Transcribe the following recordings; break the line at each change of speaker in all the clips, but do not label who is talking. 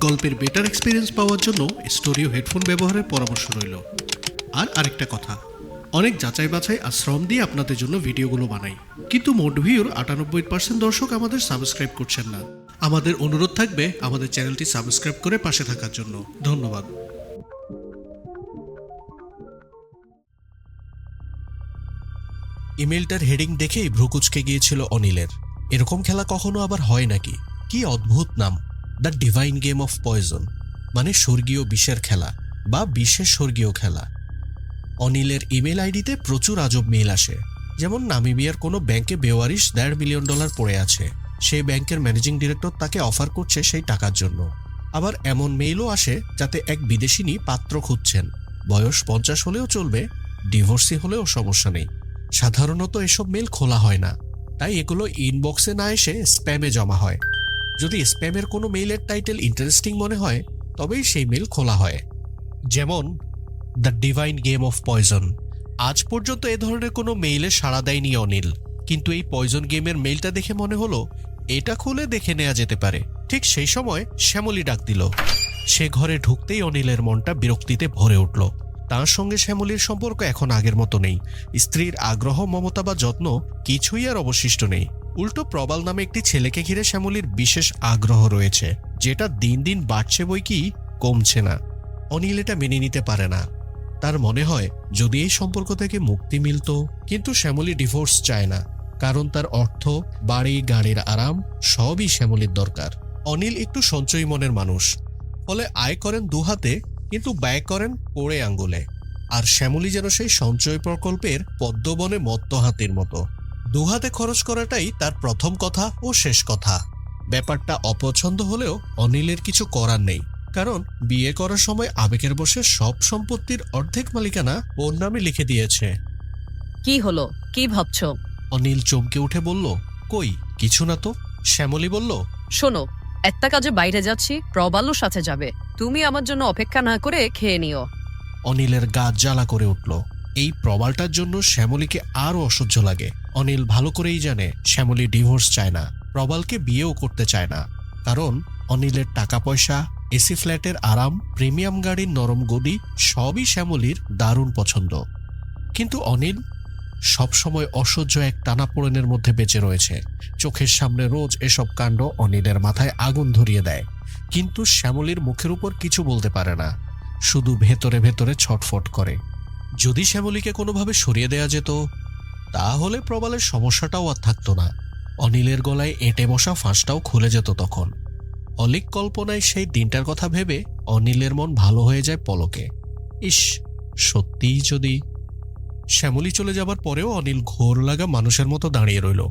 গল্পের better experience পাওয়ার জন্য স্টোরিও headphone ব্যবহারের পরামর্শ রইল। আর আরেকটা কথা, অনেক যাচাই বাছাই আর শ্রম দিয়ে আপনাদের জন্য ভিডিওগুলো বানাই। কিন্তু মোট ভিউর আটানব্বই পার্সেন্ট দর্শক আমাদের সাবস্ক্রাইব করছেন না। আমাদের অনুরোধ থাকবে আমাদের চ্যানেলটি সাবস্ক্রাইব করে পাশে থাকার জন্য। ধন্যবাদ।
ইমেলটার হেডিং দেখেই ভ্রুকুচকে গিয়েছিল অনিলের। এরকম খেলা কখনো আবার হয় নাকি? কি অদ্ভুত নাম। The divine game of poison মানে স্বর্গীয় বিষের খেলা বা বিশেষ স্বর্গীয় খেলা। অনিলের ইমেল আইডিতে প্রচুর আজব মেল আসে, যেমন নামিবিয়ার কোনো ব্যাংকে বেওয়ারিশ দেড় মিলিয়ন ডলার পড়ে আছে সেই ব্যাংকের ম্যানেজিং ডিরেক্টর তাকে অফার করছে সেই টাকার জন্য। আবার এমন মেইলও আসে যাতে এক বিদেশিনী পাত্র খুঁজছেন, বয়স পঞ্চাশ হলেও চলবে, ডিভোর্সি হলেও সমস্যা নেই। সাধারণত এসব মেল খোলা হয় না, তাই এগুলো ইনবক্সে না এসে স্প্যামে জমা হয়। যদি স্প্যামের কোনো মেইলের টাইটেল ইন্টারেস্টিং মনে হয়, তবেই সেই মেল খোলা হয়। যেমন, the divine game of poison আজ পর্যন্ত এ ধরনের কোনো মেইলে সাড়া দেয়নি অনিল। কিন্তু এই পয়জন গেমের মেইলটা দেখে মনে হলো, এটা খুলে দেখে নেওয়া যেতে পারে। ঠিক সেই সময় শ্যামলী ডাক দিল। সে ঘরে ঢুকতেই অনিলের মনটা বিরক্তিতে ভরে উঠল। তার সঙ্গে শ্যামলির সম্পর্ক এখন আগের মতো নেই। স্ত্রীর আগ্রহ, মমতা বা যত্ন কিছুই আর অবশিষ্ট নেই। উল্টো প্রবাল নামে একটি ছেলেকে ঘিরে শ্যামলীর বিশেষ আগ্রহ রয়েছে, যেটা দিন দিন বাড়ছে বই কি কমছে না। অনিল এটা মেনে নিতে পারে না। তার মনে হয়, যদি এই সম্পর্ক থেকে মুক্তি মিলত, কিন্তু শ্যামলী ডিভোর্স চায় না, কারণ তার অর্থ, বাড়ি, গাড়ির আরাম, সবই শ্যামলীর দরকার। অনিল একটু সঞ্চয়ী মনের মানুষ। ফলে আয় করেন দুহাতে কিন্তু ব্যয় করেন কোড়ে আঙ্গুলে। আর শ্যামলী যেন সেই সঞ্চয় প্রকল্পের পদ্মবনে মত্ত হাতির মতো। দুহাতে খরচ করাটাই তার প্রথম কথা ও শেষ কথা। ব্যাপারটা অপছন্দ হলেও অনিলের কিছু করার নেই। কারণ বিয়ে করার সময় আবেগের বসে সব সম্পত্তির অর্ধেক মালিকানা ওর নামে লিখে দিয়েছে।
কি হলো? কি ভাবছ?
অনিল চমকে উঠে বলল কই কিছু না তো? শ্যামলী বলল
শোনো একটা কাজে বাইরে যাচ্ছি প্রবালও সাথে যাবে। তুমি আমার জন্য অপেক্ষা না করে খেয়ে নিও।
অনিলের গা জ্বালা করে উঠল। এই প্রবালটার জন্য শ্যামলীকে আরও অসহ্য লাগে। অনিল ভালো করেই জানে শ্যামলী ডিভোর্স চায় না, প্রবালকে বিয়েও করতে চায় না। কারণ অনিলের টাকা পয়সা এসি ফ্ল্যাটের আরাম, প্রিমিয়াম গাড়ির নরম গদি সবই শ্যামলীর দারুণ পছন্দ। কিন্তু অনিল সবসময় অসহ্য এক টানাপোড়েনের মধ্যে বেঁচে রয়েছে। চোখের সামনে রোজ এসব কাণ্ড অনিলের মাথায় আগুন ধরিয়ে দেয়। কিন্তু শ্যামলীর মুখের উপর কিছু বলতে পারে না। শুধু ভেতরে ভেতরে ছটফট করে। যদি শ্যামলীকে কোনোভাবে সরিয়ে দেয়া যেত, তাহলে প্রবালের সমস্যাটাও আর থাকতো না। অনিলের গলায় এঁটে বসা ফাঁসটাও খুলে যেত তখন। অলিক কল্পনায় সেই দিনটার কথা ভেবে অনিলের মন ভালো হয়ে যায় পলকে। ইস, সত্যিই যদি শ্যামলী চলে যাবার পরেও অনিল ঘোর লাগা মানুষের মতো দাঁড়িয়ে রইল।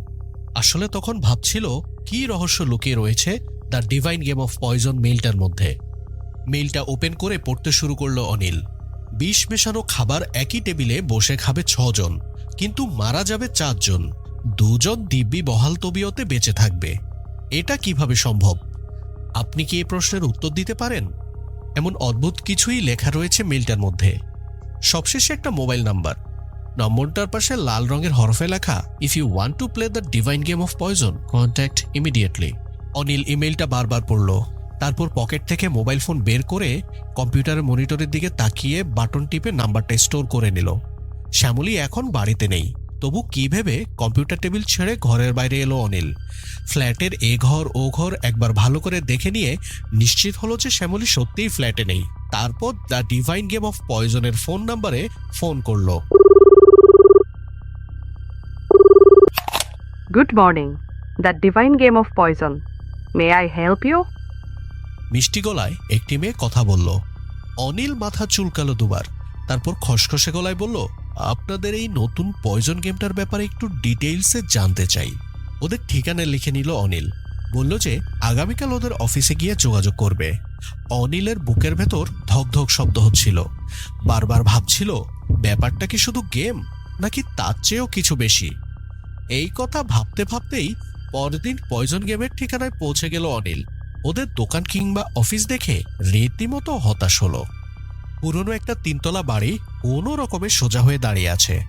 আসলে তখন ভাবছিল, কি রহস্য লুকিয়ে রয়েছে the divine game of poison মেইলটার মধ্যে। মেইলটা ওপেন করে পড়তে শুরু করল অনিল। বিষ মেশানো খাবার একই টেবিলে বসে খাবে ছজন, কিন্তু মারা যাবে চারজন। দুজন দিব্যি বহাল তবিয়তে বেঁচে থাকবে। এটা কীভাবে সম্ভব? আপনি কি এই প্রশ্নের উত্তর দিতে পারেন? এমন অদ্ভুত কিছুই লেখা রয়েছে মেলটার মধ্যে। সবশেষে একটা মোবাইল নাম্বার। নম্বরটার পাশে লাল রঙের হরফে লেখা if you want to play the divine game of poison contact immediately Anil ইমেলটা বারবার পড়ল। তারপর পকেট থেকে মোবাইল ফোন বের করে কম্পিউটারের মনিটরের দিকে তাকিয়ে বাটন টিপে নাম্বারটা স্টোর করে নিল। শ্যামলী এখন বাড়িতে নেই। তবু কি ভেবে কম্পিউটার টেবিল ছেড়ে ঘরের বাইরে এলো অনিল। ফ্ল্যাটের এ ঘর, ও ঘর একবার ভালো করে দেখে নিয়ে নিশ্চিত হলো যে শ্যামলী সত্যিই ফ্ল্যাটে নেই। তারপর দ্য ডিভাইন গেম অফ পয়জনের ফোন নাম্বারে ফোন করল।
Good morning the divine game of poison. May I help you?
মিষ্টি গলায় একটি মেয়ে কথা বলল, অনিল মাথা চুলকালো দুবার। তারপর খসখসে গলায় বলল, আপনাদের এই নতুন পয়জন গেমটার ব্যাপারে একটু ডিটেইলসে জানতে চাই। ওদের ঠিকানা লিখে নিল অনিল। বলল যে, আগামীকাল ওদের অফিসে গিয়ে যোগাযোগ করবে। অনিলের বুকের ভেতর ধকধক শব্দ হচ্ছিল। বারবার ভাবছিল, ব্যাপারটা কি শুধু গেম নাকি তার চেয়েও কিছু বেশি? এই কথা ভাবতে ভাবতেই পরদিন পয়জন গেমের ঠিকানায় পৌঁছে গেল অনিল। ওদের দোকান কিংবা অফিস দেখে রীতিমতো হতাশ হলো। পুরনো একটা তিনতলা বাড়ি কোনো রকমে সোজা হয়ে দাঁড়িয়ে আছে।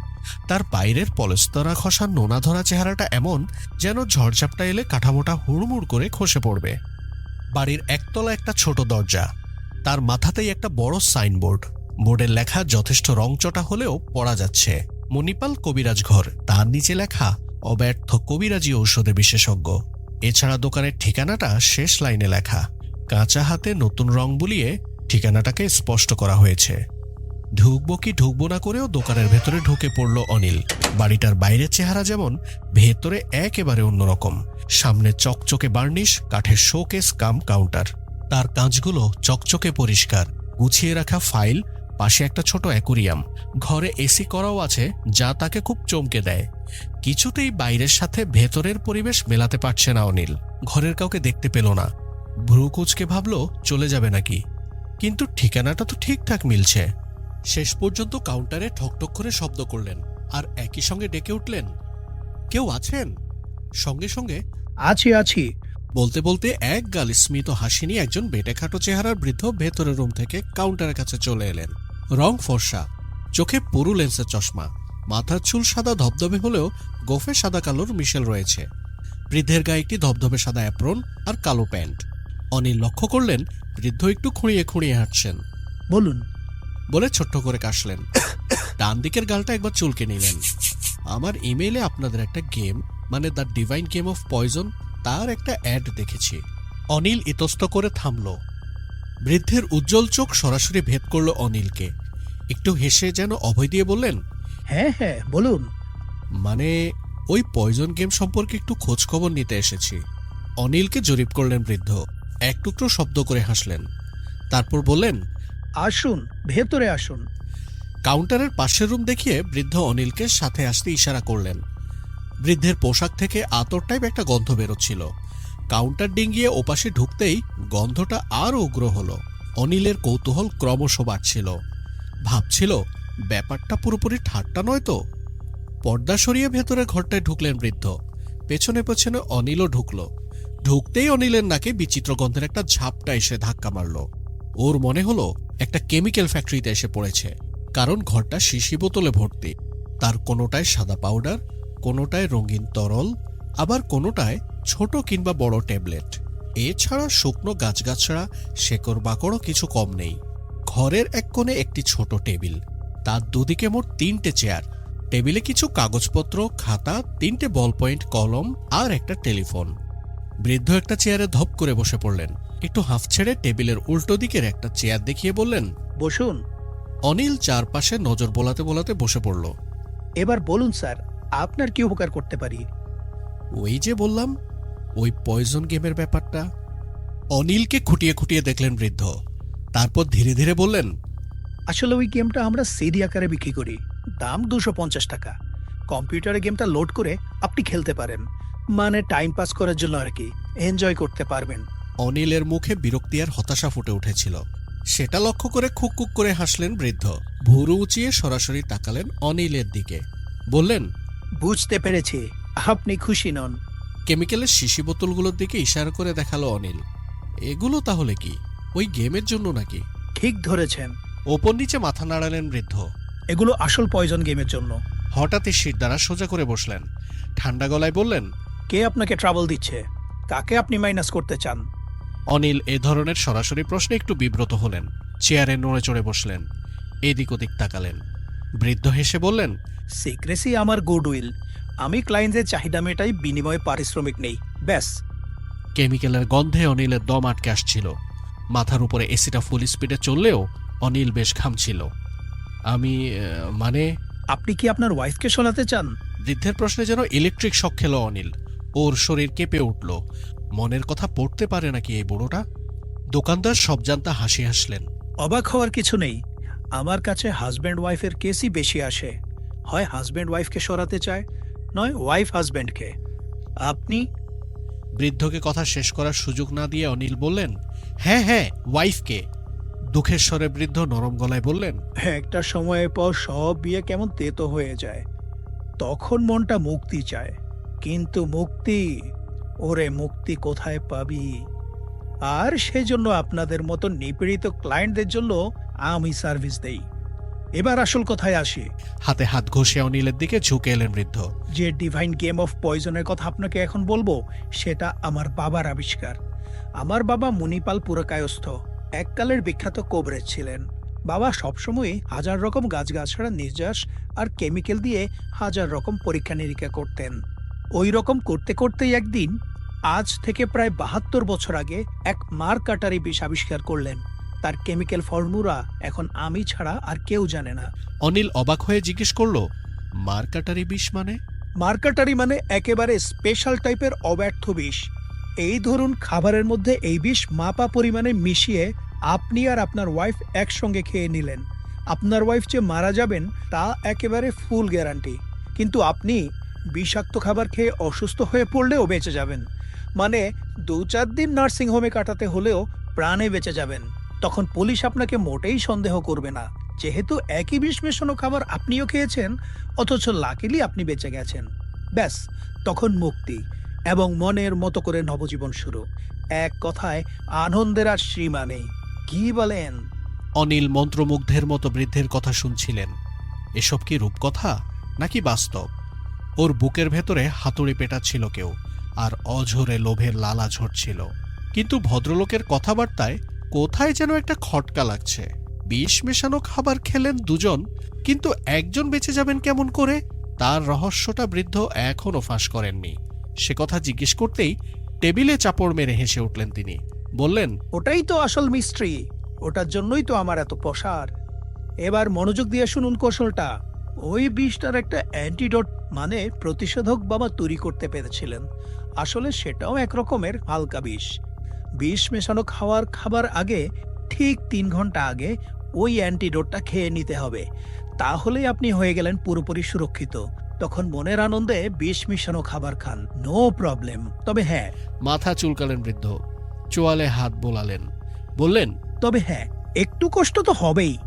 তার বাইরের পলস্তরা খসা নোনা ধরা চেহারাটা এমন যেন ঝড়ঝাপটা এলে কাঠামোটা হুড়মুড় করে খসে পড়বে। বাড়ির একতলা একটা ছোট দরজা। তার মাথাতেই একটা বড় সাইনবোর্ড। বোর্ডের লেখা যথেষ্ট রংচটা হলেও পড়া যাচ্ছে। মণিপাল কবিরাজ ঘর। তার নিচে লেখা, অব্যর্থ কবিরাজি ঔষধে বিশেষজ্ঞ। এছাড়া দোকানের ঠিকানাটা শেষ লাইনে লেখা। কাঁচা হাতে নতুন রং বুলিয়ে ঠিকানাটাকে স্পষ্ট করা হয়েছে। ঢুকবো কি ঢুকবো না করেও দোকানের ভেতরে ঢুকে পড়ল অনিল। বাড়িটার বাইরের চেহারা যেমন, ভেতরে একেবারে অন্যরকম। সামনে চকচকে বার্নিশ, কাঠের শোকেস, কাম কাউন্টার। তার কাঁচগুলো চকচকে পরিষ্কার। গুছিয়ে রাখা ফাইল, পাশে একটা ছোট অ্যাকুরিয়াম। ঘরে এসি করাও আছে, যা তাকে খুব চমকে দেয়। কিছুতেই বাইরের সাথে ভেতরের পরিবেশ মেলাতে পারছে না অনিল। ঘরের কাউকে দেখতে পেল না। ভ্রু কুচকে ভাবল, চলে যাবে নাকি? কিন্তু ঠিকানাটা তো ঠিকঠাক মিলছে। শেষ পর্যন্ত কাউন্টারে ঠকঠক করে শব্দ করলেন, আর একই সঙ্গে ডেকে উঠলেন, কেউ আছেন? সঙ্গে সঙ্গে,
আছি আছি।
বলতে বলতে এক গাল স্মিত হাসি নিয়ে একজন বেটেখাটো চেহারার বৃদ্ধ ভেতরের রুম থেকে কাউন্টারের কাছে চলে এলেন। রং ফর্সা, চোখে পুরু লেন্সের চশমা। মাথার চুল সাদা ধবধবে হলেও গোফে সাদা কালোর মিশেল রয়েছে। বৃদ্ধের গায়ে একটি ধবধবে সাদা অ্যাপ্রন আর কালো প্যান্ট। অনিল লক্ষ্য করলেন বৃদ্ধ একটু খুঁড়িয়ে খুঁড়িয়ে হাঁটছেন।
বলুন।
বলে ছোট্ট করে কাশলেন। ডান দিকের গালটা একবার চুলকে নিলেন। আমার ইমেইলে আপনাদের একটা গেম মানে the divine game of poison তার একটা অ্যাড দেখেছি। অনিল ইতস্ত করে থামল। বৃদ্ধের উজ্জ্বল চোখ সরাসরি ভেদ করল অনিলকে। একটু হেসে যেন অভয় দিয়ে বললেন
হ্যাঁ হ্যাঁ বলুন।
মানে ওই পয়জন গেম সম্পর্কে একটু খোঁজ খবর নিতে এসেছি। অনিলকে জরিপ করলেন বৃদ্ধ। এক টুকরো শব্দ করে হাসলেন। তারপর বললেন
আসুন ভেতরে আসুন।
কাউন্টারের পাশের রুম দেখিয়ে বৃদ্ধ অনিলকে সাথে আসতে ইশারা করলেন। বৃদ্ধের পোশাক থেকে আতর টাইপ একটা গন্ধ বেরোচ্ছিল। কাউন্টার ডিঙ্গিয়ে ওপাশে ঢুকতেই গন্ধটা আরও উগ্র হলো। অনিলের কৌতূহল ক্রমশ বাড়ছিল। ভাবছিল ব্যাপারটা পুরোপুরি ঠাট্টা নয় তো? পর্দা সরিয়ে ভেতরে ঘরটায় ঢুকলেন বৃদ্ধ। পেছনে পেছনে অনিলও ঢুকল। ঢুকতেই অনিলের নাকে বিচিত্র গন্ধের একটা ঝাপটা এসে ধাক্কা মারল। ওর মনে হলো একটা কেমিক্যাল ফ্যাক্টরিতে এসে পড়েছে। কারণ ঘরটা শিশি বোতলে ভর্তি। তার কোনোটায় সাদা পাউডার, কোনোটায় রঙিন তরল, আবার কোনোটায় ছোট কিংবা বড় ট্যাবলেট। এছাড়া শুকনো গাছগাছড়া, শেকড় বাকড়ও কিছু কম নেই। ঘরের এক কোণে একটি ছোট টেবিল। তার দুদিকে মোট তিনটে চেয়ার। টেবিলে কিছু কাগজপত্র খাতা তিনটে বল পয়েন্ট কলম আর একটা টেলিফোন। বৃদ্ধ একটা চেয়ারে ধপ করে বসে পড়লেন। একটু হাফ ছেড়ে টেবিলের উল্টো দিকের একটা চেয়ার দেখিয়ে বললেন
বসুন।
অনিল চারপাশে নজর বোলাতে বোলাতে বসে পড়ল।
এবার বলুন স্যার আপনার কি উপকার করতে পারি?
ওই যে বললাম ওই পয়জন গেমের ব্যাপারটা। অনিলকে খুঁটিয়ে খুঁটিয়ে দেখলেন বৃদ্ধ। তারপর ধীরে ধীরে বললেন
আসলে ওই গেমটা আমরা সিডি আকারে বিক্রি করি। দাম দুশো পঞ্চাশ টাকা। কম্পিউটারে গেমটা লোড করে আপনি খেলতে পারেন। মানে টাইম পাস করার জন্য আর কি এনজয় করতে পারবেন।
অনিলের মুখে বিরক্তি আর হতাশা ফুটে উঠেছিল। সেটা লক্ষ্য করে খুক খুক করে হাসলেন বৃদ্ধ। ভুরু উঁচিয়ে সরাসরি তাকালেন অনিলের দিকে। বললেন
বুঝতে পেরেছি আপনি খুশি নন।
কেমিক্যালের শিশি বোতলগুলোর দিকে ইশারা করে দেখাল অনিল। এগুলো তাহলে কি? ওই গেমের জন্য নাকি?
ঠিক ধরেছেন।
ওপর নিচে মাথা নাড়ালেন বৃদ্ধ।
এগুলো আসল পয়জন গেমের জন্য।
হঠাৎই শির দ্বারা সোজা করে বসলেন। ঠান্ডা গলায় বললেন
কে আপনাকে ট্রাভেল দিচ্ছে? কাকে আপনি মাইনাস করতে চান?
অনিল এ ধরনের সরাসরি প্রশ্নে একটু বিব্রত হলেন। চেয়ারে নড়ে চড়ে বসলেন। এদিক ওদিক তাকালেন। বৃদ্ধ হেসে বললেন
সিক্রেসি আমার গুডউইল আমি ক্লায়েন্টদের চাহিদা মেটাই বিনিময়ে পারিশ্রমিক নেই। ব্যাস।
কেমিক্যালের গন্ধে অনিলের দম আটকে আসছিল। মাথার উপরে এসিটা ফুল স্পিডে চললেও অনিল বেশ ঘামছিল আমি মানে?
আপনি কি আপনার ওয়াইফকে শোনাতে চান?
বৃদ্ধের প্রশ্নে যেন ইলেকট্রিক শখ খেল অনিল। ওর শরীর কেঁপে উঠল। মনের কথা পড়তে পারে নাকি এই বুড়োটা? দোকানদার সব জানতা হাসি হাসলেন।
অবাক হওয়ার কিছু নেই। আমার কাছে হাজব্যান্ড ওয়াইফের কেসই বেশি আসে। হয় হাজব্যান্ড ওয়াইফকে সরাতে চায় নয় ওয়াইফ হাজব্যান্ডকে আপনি?
বৃদ্ধকে কথা শেষ করার সুযোগ না দিয়ে অনিল বললেন হ্যাঁ হ্যাঁ ওয়াইফকে দুঃখের স্বরে বৃদ্ধ নরম গলায় বললেন
একটা সময়ের পর সব বিয়ে কেমন তেতো হয়ে যায়। তখন মনটা মুক্তি চায়। কিন্তু মুক্তি ওরে মুক্তি কোথায় পাবি? আর সেজন্য আপনাদের মতো নিপীড়িত ক্লায়েন্টদের জন্য আমি সার্ভিস দেই। এবার আসল কথায় আসি।
হাতে হাত ঘষে অনিলের দিকে ঝুঁকে এলেন বৃদ্ধ।
যে ডিভাইন গেম অফ পয়জনের কথা আপনাকে এখন বলব সেটা আমার বাবার আবিষ্কার। আমার বাবা মুনিপাল পুরকায়স্থ। এককালের বিখ্যাত কোবরেজ ছিলেন। বাবা সবসময় হাজার রকম গাছগাছড়া নির্যাস আর কেমিক্যাল দিয়ে হাজার রকম পরীক্ষা নিরীক্ষা করতেন। ওই রকম করতে করতেই একদিন আজ থেকে প্রায় বাহাত্তর বছর আগে এক মার কাটারি বিষ আবিষ্কার করলেন। তার কেমিক্যাল ফর্মুলা এখন আমি ছাড়া আর কেউ জানে না।
অনিল অবাক হয়ে জিজ্ঞেস করল মার্কাটারি বিষ মানে?
মার্কাটারি মানে একেবারে স্পেশাল টাইপের অব্যর্থ বিষ। এই ধরুন খাবারের মধ্যে এই বিষ মাপা পরিমাণে মিশিয়ে আপনি আর আপনার ওয়াইফ একসঙ্গে খেয়ে নিলেন। আপনার ওয়াইফ যে মারা যাবেন, তা একেবারে ফুল গ্যারান্টি কিন্তু আপনি বিষাক্ত খাবার খেয়ে অসুস্থ হয়ে পড়লেও বেঁচে যাবেন। মানে দু চার দিন নার্সিং হোমে কাটাতে হলেও প্রাণে বেঁচে যাবেন। তখন পুলিশ আপনাকে মোটেই সন্দেহ করবে না। যেহেতু একই বিষ মেশানো খাবার আপনিও খেয়েছেন, অথচ লাকিলি আপনি বেঁচে গেছেন। ব্যাস, তখন মুক্তি। এবং মনের মতো করে নবজীবন শুরু। এক কথায়, আনন্দের আর সীমা নেই। কি বলেন?
অনিল মন্ত্রমুগ্ধের মতো বৃদ্ধের কথা শুনছিলেন। এসব কি রূপকথা, নাকি বাস্তব? ওর বুকের ভেতরে হাতুড়ি পেটাচ্ছিল কেউ, আর অঝরে লোভের লালা ঝরছিল। কিন্তু ভদ্রলোকের কথাবার্তায় কোথায় যেন একটা খটকা লাগছে। বিষ মেশানো খাবার খেলেন দুজন, কিন্তু একজন বেঁচে যাবেন কেমন করে? তার রহস্যটা বৃদ্ধ এখনও ফাঁস করেননি। সে কথা জিজ্ঞেস করতেই টেবিলে চাপড় মেরে হেসে উঠলেন তিনি। বললেন,
ওটাই তো আসল মিস্ট্রি ওটার জন্যই তো আমার এত প্রসার। এবার মনোযোগ দিয়ে শুনুন কৌশলটা। ওই বিষটার একটা অ্যান্টিডোট মানে প্রতিষেধক বাবা তৈরি করতে পেরেছিলেন। আসলে সেটাও এক রকমের হালকা বিষ। বিষ মেশানো খাওয়ার খাবার আগে, ঠিক তিন ঘণ্টা আগে ওই অ্যান্টিডোটটা খেয়ে নিতে হবে। তাহলেই আপনি হয়ে গেলেন পুরোপুরি সুরক্ষিত। তখন মনের আনন্দে বিষ মিশানো খাবার খান। নো প্রবলেম তবে হ্যাঁ।
মাথা চুলকালেন বৃদ্ধ। চোয়ালে হাত বোলালেন। বললেন
তবে হ্যাঁ একটু কষ্ট তো হবেই।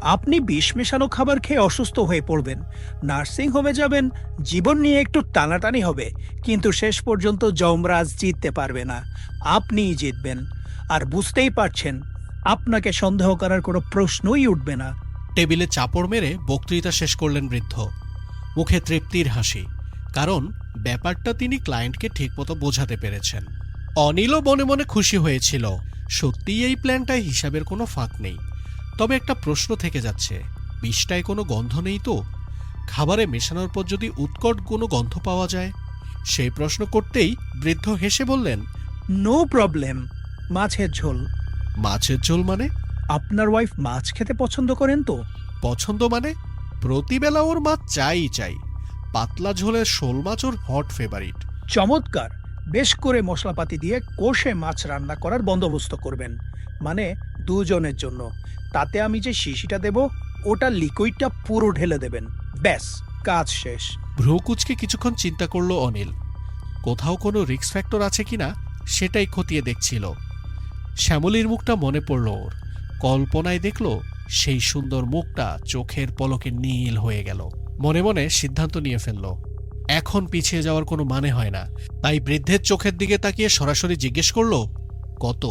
আপনি বিষ মেশানো খাবার খেয়ে অসুস্থ হয়ে পড়বেন। নার্সিং হোমে যাবেন জীবন নিয়ে একটু টানাটানি হবে কিন্তু শেষ পর্যন্ত যমরাজ জিততে পারবে না। আপনিই জিতবেন। আর বুঝতেই পারছেন আপনাকে সন্দেহ করার কোনো প্রশ্নই উঠবে না।
টেবিলে চাপড় মেরে বক্তৃতা শেষ করলেন বৃদ্ধ। মুখে তৃপ্তির হাসি কারণ ব্যাপারটা তিনি ক্লায়েন্টকে ঠিকমতো বোঝাতে পেরেছেন। অনিলও মনে মনে খুশি হয়েছিল সত্যিই এই প্ল্যানটায় হিসাবের কোনো ফাঁক নেই। তবে একটা প্রশ্ন থেকে যাচ্ছে বিষটায় কোনো গন্ধ নেই তো? খাবারে মেশানোর পর যদি উৎকট কোনো গন্ধ পাওয়া যায়? সেই প্রশ্ন করতেই বৃদ্ধ হেসে বললেন
নো প্রবলেম মাছের ঝোল।
মাছের ঝোল মানে?
আপনার ওয়াইফ মাছ খেতে পছন্দ করেন তো?
পছন্দ মানে? প্রতিবেলা ওর মা চাই চাই। পাতলা ঝোলের শোল মাছ ওর হট ফেভারিট
চমৎকার! বেশ করে মশলাপাতি দিয়ে কষে মাছ রান্না করার বন্দোবস্ত করবেন। মানে দুজনের জন্য। তাতে আমি যে শিশিটা দেব ওটা লিকুইডটা পুরো ঢেলে দেবেন। ব্যাস কাজ শেষ।
ভ্রুকুচকে কিছুক্ষণ চিন্তা করল অনিল। কোথাও কোনো রিক্স ফ্যাক্টর আছে কিনা সেটাই খতিয়ে দেখছিল। শ্যামলীর মুখটা মনে পড়ল ওর। কল্পনায় দেখল সেই সুন্দর মুখটা চোখের পলকে নীল হয়ে গেল। মনে মনে সিদ্ধান্ত নিয়ে ফেলল এখন পিছিয়ে যাওয়ার কোনো মানে হয় না। তাই বৃদ্ধের চোখের দিকে তাকিয়ে সরাসরি জিজ্ঞেস করল কত?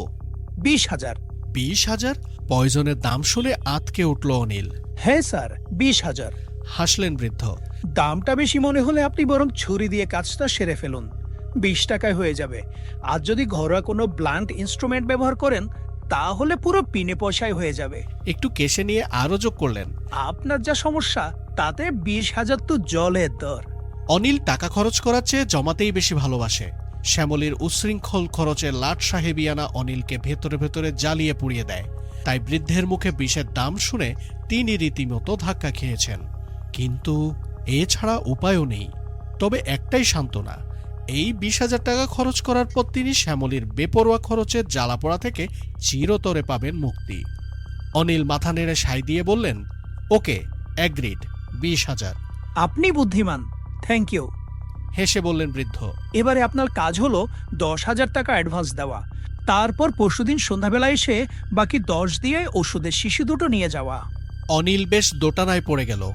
বিশ হাজার।
বিশ হাজার? পয়জনের দাম শুনে আতকে উঠল অনিল।
হ্যাঁ স্যার বিশ হাজার।
হাসলেন বৃদ্ধ।
দামটা বেশি মনে হলে আপনি বরং ছুরি দিয়ে কাজটা সেরে ফেলুন। বিশ টাকায় হয়ে যাবে। আর যদি ঘরোয়া কোনো ব্লান্ট ইনস্ট্রুমেন্ট ব্যবহার করেন তাহলে পুরো পিনে পয়সায় হয়ে যাবে।
একটু কেশে নিয়ে আরও যোগ করলেন।
আপনার যা সমস্যা তাতে বিশ হাজার তো জলের দর।
অনিল টাকা খরচ করার চেয়ে জমাতেই বেশি ভালোবাসে। শ্যামলীর উচ্ছৃঙ্খল খরচের লাট সাহেবিয়ানা অনিলকে ভেতরে ভেতরে জ্বালিয়ে পুড়িয়ে দেয়। তাই বৃদ্ধের মুখে বিষের দাম শুনে তিনি রীতিমতো ধাক্কা খেয়েছেন। কিন্তু এছাড়া উপায়ও নেই। তবে একটাই সান্ত্বনা এই বিশ হাজার টাকা খরচ করার পর তিনি শ্যামলীর বেপরোয়া খরচের জ্বালাপোড়া থেকে চিরতরে পাবেন মুক্তি। অনিল মাথা নেড়ে সাই দিয়ে বললেন ওকে অ্যাগ্রিড বিশ হাজার।
আপনি বুদ্ধিমান থ্যাংক ইউ।
হেসে বললেন বৃদ্ধ
এবারে আপনার কাজ হলো দশ হাজার টাকা অ্যাডভান্স দেওয়া। তারপর পরশুদিন সন্ধ্যাবেলা এসে বাকি দশ দিয়ে ওষুধের শিশু দুটো নিয়ে যাওয়া।
অনিল বেশ দোটানায় পড়ে গেল।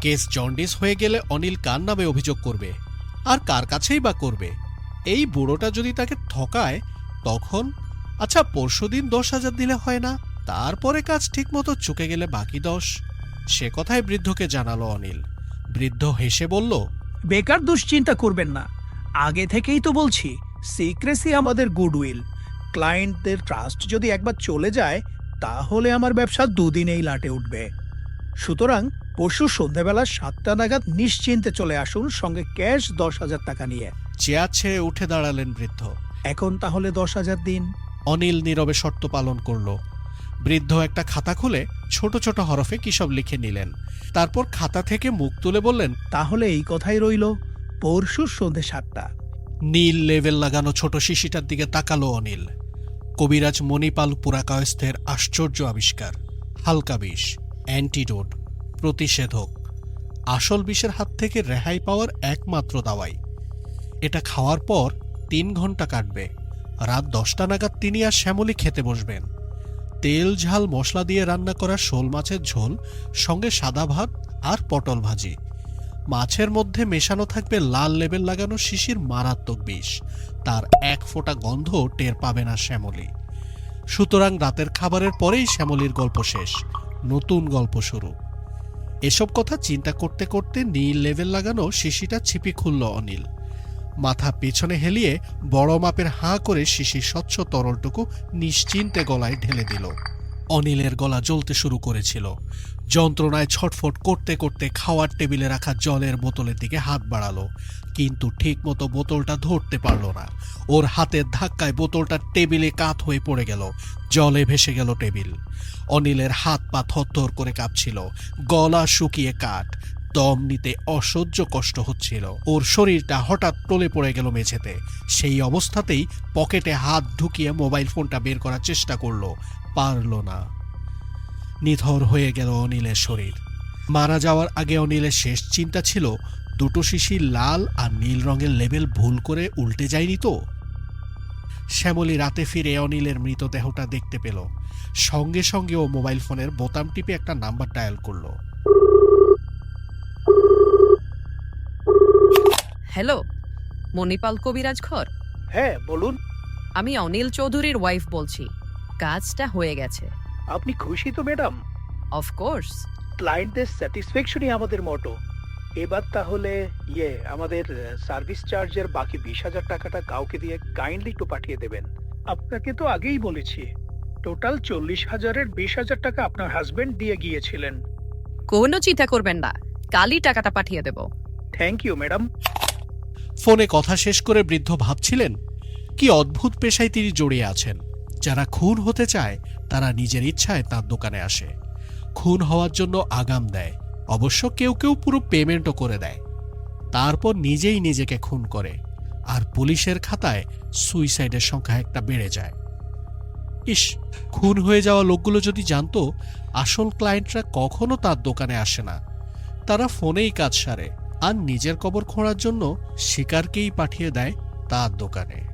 কেস জন্ডিস হয়ে গেলে অনিল কার নামে অভিযোগ করবে? আর কার কাছেই বা করবে? এই বুড়োটা যদি তাকে ঠকায়, তখন? আচ্ছা পরশুদিন দশ হাজার দিলে হয় না, তারপরে কাজ ঠিকমতো চুকে গেলে বাকি দশ? সে কথাই বৃদ্ধকে জানালো অনিল। বৃদ্ধ হেসে বলল,
বেকার দুশ্চিন্তা করবেন না। আগে থেকেই তো বলছি সিক্রেসি আমাদের গুডউইল ক্লায়েন্টদের ট্রাস্ট যদি একবার চলে যায়, তাহলে আমার ব্যবসা দুদিনেই লাটে উঠবে। সুতরাং পরশু সন্ধেবেলা সাতটা নাগাদ নিশ্চিন্তে চলে আসুন সঙ্গে ক্যাশ দশ হাজার টাকা নিয়ে।
চেয়ার ছেড়ে উঠে দাঁড়ালেন বৃদ্ধ।
এখন তাহলে দশ হাজার দিন।
অনিল নীরবে শর্ত পালন করল। বৃদ্ধ একটা খাতা খুলে ছোট ছোট হরফে কি সব লিখে নিলেন। তারপর খাতা থেকে মুখ তুলে বললেন
তাহলে এই কথাই রইল পরশু সন্ধে সাতটা।
নীল লেভেল লাগানো ছোট শিশিটার দিকে তাকালো অনিল। কবিরাজ মণিপাল পুরাকায়স্থের আশ্চর্য আবিষ্কার। হালকা বিষ অ্যান্টিডোট প্রতিষেধক। আসল বিষের হাত থেকে রেহাই পাওয়ার একমাত্র দাওয়াই। এটা খাওয়ার পর তিন ঘণ্টা কাটবে। রাত দশটা নাগাদ তিনি আর শ্যামলি খেতে বসবেন। তেল, ঝাল, মশলা দিয়ে রান্না করা শোল মাছের ঝোল, সঙ্গে সাদা ভাত আর পটল ভাজি। মাছের মধ্যে মেশানো থাকবে লাল লেবেল লাগানো শিশির মারাত্মক বিষ। তার এক ফোঁটা গন্ধ টের পাবে না শ্যামলী। সুতরাং রাতের খাবারের পরেই শ্যামলির গল্প শেষ। নতুন গল্প শুরু। এসব কথা চিন্তা করতে করতে নীল লেভেল লাগানো শিশিটা ছিপি খুলল অনিল। মাথা পেছনে হেলিয়ে বড় মাপের হাঁ করে শিশির স্বচ্ছ তরলটুকু নিশ্চিন্তে গলায় ঢেলে দিল। অনিলের গলা জ্বলতে শুরু করেছিল। যন্ত্রণায় ছটফট করতে করতে খাওয়ার টেবিলে রাখা জলের বোতলের দিকে হাত বাড়ালো। কিন্তু ঠিকমতো বোতলটা ধরতে পারল না। ওর হাতের ধাক্কায় বোতলটা টেবিলে কাত হয়ে পড়ে গেল। জলে ভেসে গেল টেবিল। অনিলের হাত পা থরথর করে কাঁপছিল। গলা শুকিয়ে কাঠ। দম নিতে অসহ্য কষ্ট হচ্ছিল। ওর শরীরটা হঠাৎ টলে পড়ে গেল মেঝেতে। সেই অবস্থাতেই পকেটে হাত ঢুকিয়ে মোবাইল ফোনটা বের করার চেষ্টা করল। পারল না। নিথর হয়ে গেল অনিলের শরীর। মারা যাওয়ার আগে অনিলের শেষ চিন্তা ছিল দুটো শিশি লাল আর নীল রঙের লেবেল ভুল করে উল্টে যায়নি তো? শ্যামলী রাতে ফিরে অনিলের মৃতদেহটা দেখতে পেল। সঙ্গে সঙ্গে ও মোবাইল ফোনের বোতাম টিপে একটা নাম্বার ডায়াল করল।
হ্যালো মণিপাল কবিরাজ ঘর?
হ্যাঁ বলুন।
আমি অনিল চৌধুরীর ওয়াইফ বলছি। কাজটা হয়ে গেছে।
আপনি খুশি তো ম্যাডাম
অফকোর্স
ক্লায়েন্টদের স্যাটিসফ্যাকশনই আমাদের মোটো এবার তাহলে ইয়ে আমাদের সার্ভিস চার্জের বাকি বিশ হাজার টাকাটা কাউকে দিয়ে কাইন্ডলি একটু পাঠিয়ে দেবেন। আপনাকে তো আগেই বলেছি টোটাল চল্লিশ হাজারের বিশ হাজার টাকা আপনার হাজবেন্ড দিয়ে গিয়েছিলেন।
কোনো চিন্তা করবেন না কালই টাকাটা পাঠিয়ে দেব।
থ্যাংক ইউ ম্যাডাম
ফোনে কথা শেষ করে বৃদ্ধ ভাবছিলেন কি অদ্ভুত পেশায় তিনি জড়িয়ে আছেন। যারা খুন হতে চায় তারা নিজের ইচ্ছায় তার দোকানে আসে। খুন হওয়ার জন্য আগাম দেয়। অবশ্য কেউ কেউ পুরো পেমেন্টও করে দেয়। তারপর নিজেই নিজেকে খুন করে, আর পুলিশের খাতায় সুইসাইডের সংখ্যা একটা বেড়ে যায়। ইস, খুন হয়ে যাওয়া লোকগুলো যদি জানতো, আসল ক্লায়েন্টরা কখনো তার দোকানে আসে না। তারা ফোনেই কাজ সারে, আর নিজের কবর খোঁড়ার জন্য শিকারকেই পাঠিয়ে দেয় তার দোকানে।